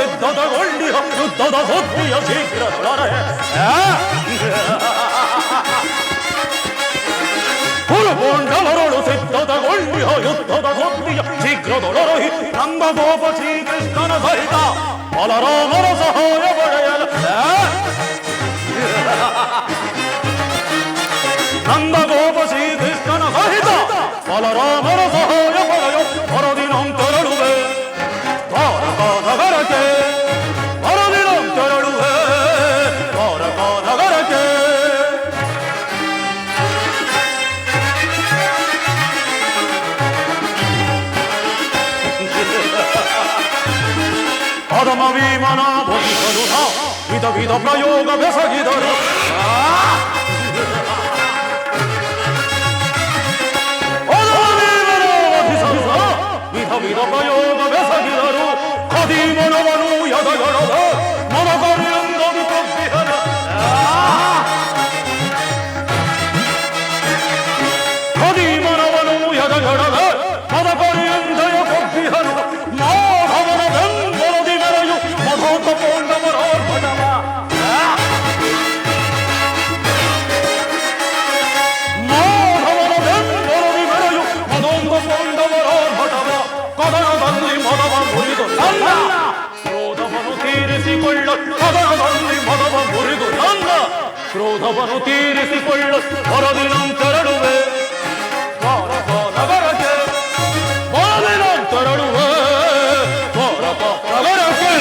ಸಿದ್ಧತೆಗೊಂಡಿಹ ಯುದ್ಧದ ಸುದ್ದಿಯ ಶೀಘ್ರದೊಳರೆ ಹುರುಕೊಂಡವರೊಳು ಸಿದ್ಧತೆಗೊಂಡಿಹ ಯುದ್ಧದ ಸುದ್ದಿಯ ಶೀಘ್ರದೊಳರಹಿ ನಂದ ಗೋಪ ಶ್ರೀಕೃಷ್ಣನ ಸಹಿತ ಬಲರಾಮನ ಸಹಾಯ বিমানা বহিষ বিধ বিধ প্রয়োগ ভেষ গীত ಕ್ರೋಧವನ್ನು ತೀರಿಸಿಕೊಳ್ಳ ಹೊರದಿನಂತರಡುವೆ ನಗರಕ್ಕೆ ಹೊರದಿನಂತರಡುವೆ ನಗರಕ್ಕೆ.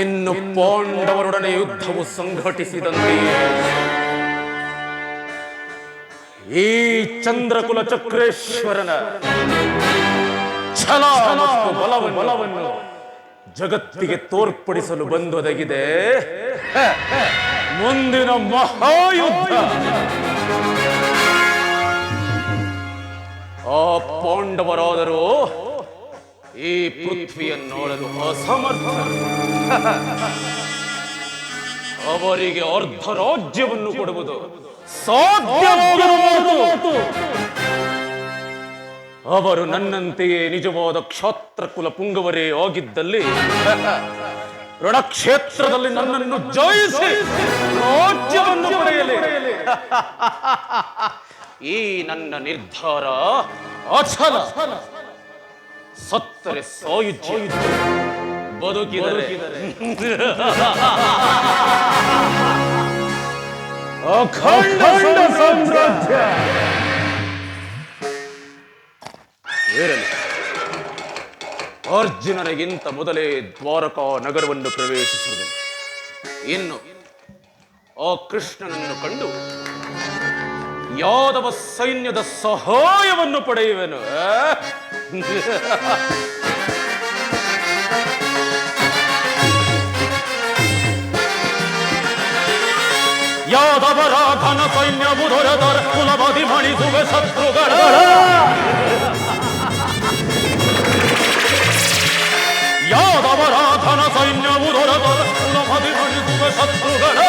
ಇನ್ನು ಪಾಂಡವರೊಡನೆ ಯುದ್ಧವು ಸಂಘಟಿಸಿದಂತೆಯೇ ಈ ಚಂದ್ರಕುಲ ಚಕ್ರೇಶ್ವರನ ಛಲ ಬಲವನ್ನು ಜಗತ್ತಿಗೆ ತೋರ್ಪಡಿಸಲು ಬಂದೊದಗಿದೆ. ಮುಂದಿನ ಮಹಾಯುದ್ಧ. ಆ ಪಾಂಡವರಾದರೂ ಈ ಪೃಥ್ವಿಯನ್ನು ನೋಡಲು ಅಸಮರ್ಥ. ಅವರಿಗೆ ಅರ್ಧ ರಾಜ್ಯವನ್ನು ಕೊಡುವುದು ಸಾಧ್ಯ. ಅವರು ನನ್ನಂತೆಯೇ ನಿಜವಾದ ಕ್ಷಾತ್ರ ಕುಲ ಪುಂಗವರೇ ಆಗಿದ್ದಲ್ಲಿ ರಣಕ್ಷೇತ್ರದಲ್ಲಿ ನನ್ನನ್ನು ಜಯಿಸಿ ರಾಜ್ಯವನ್ನು ಪಡೆಯಲಿ. ಈ ನನ್ನ ನಿರ್ಧಾರ ಅಚಲ. ಸತ್ತರೆ ಸಾಯುಜ್ಯ. ಬದುಕಿದರೆ. ಅಖಂಡ ಸಾಮ್ರಾಜ್ಯ. ಏರಲಿ ಅರ್ಜುನನಿಗಿಂತ ಮೊದಲೇ ದ್ವಾರಕಾ ನಗರವನ್ನು ಪ್ರವೇಶಿಸುವುದು. ಇನ್ನು ಆ ಕೃಷ್ಣನನ್ನು ಕಂಡು ಯಾದವ ಸೈನ್ಯದ ಸಹಾಯವನ್ನು ಪಡೆಯುವೆನು? ಯಾದವರ ಘನ ಸೈನ್ಯವು ದೊರೆತರ ಕುಲಬದಿ ಮಣಿಸುವೆ ಶತ್ರುಗಳ. ಯಾದವರ ಘನ ಸೈನ್ಯವು ದೊರೆತರ ಕುಲಬದಿ ಮಣಿಸುವೆ ಶತ್ರುಗಳ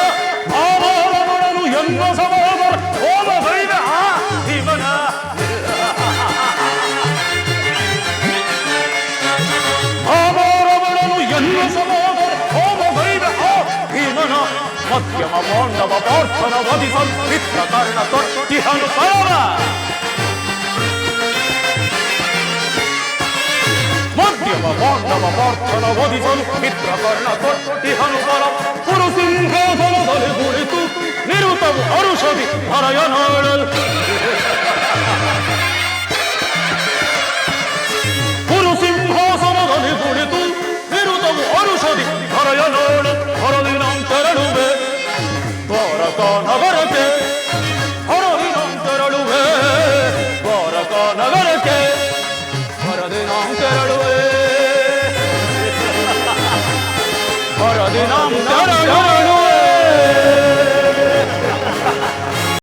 ಆವರಣನು ಎನ್ನ ಸಮಾವರ ಹೋಮ ಬೈದ ಇವನ ಆವರಣನು ಎನ್ನ ಸಮಾವರ ಹೋಮ ಬೈದ ಭೀಮನ ಮಧ್ಯಮ ಪಾಂಡವ ಪಾರ್ಥನ ವಧಿಸಲು ಮಿತ್ರ ಕರ್ಣ ತೊಟ್ಟಿಹನು ಸಾರ পুরসিংহাসনদলে গুড়িতু নিরুতম অরুষধি ধরয়ন পুরসিংহাসনদলে গুড়িতু নিরুতম অরুষধি ধরয়ন হরদিনম তরণুবে বরক নগরকে হরদিনম তরণুবে বরক নগরকে হরদিনম তরণুবে Nam Narayan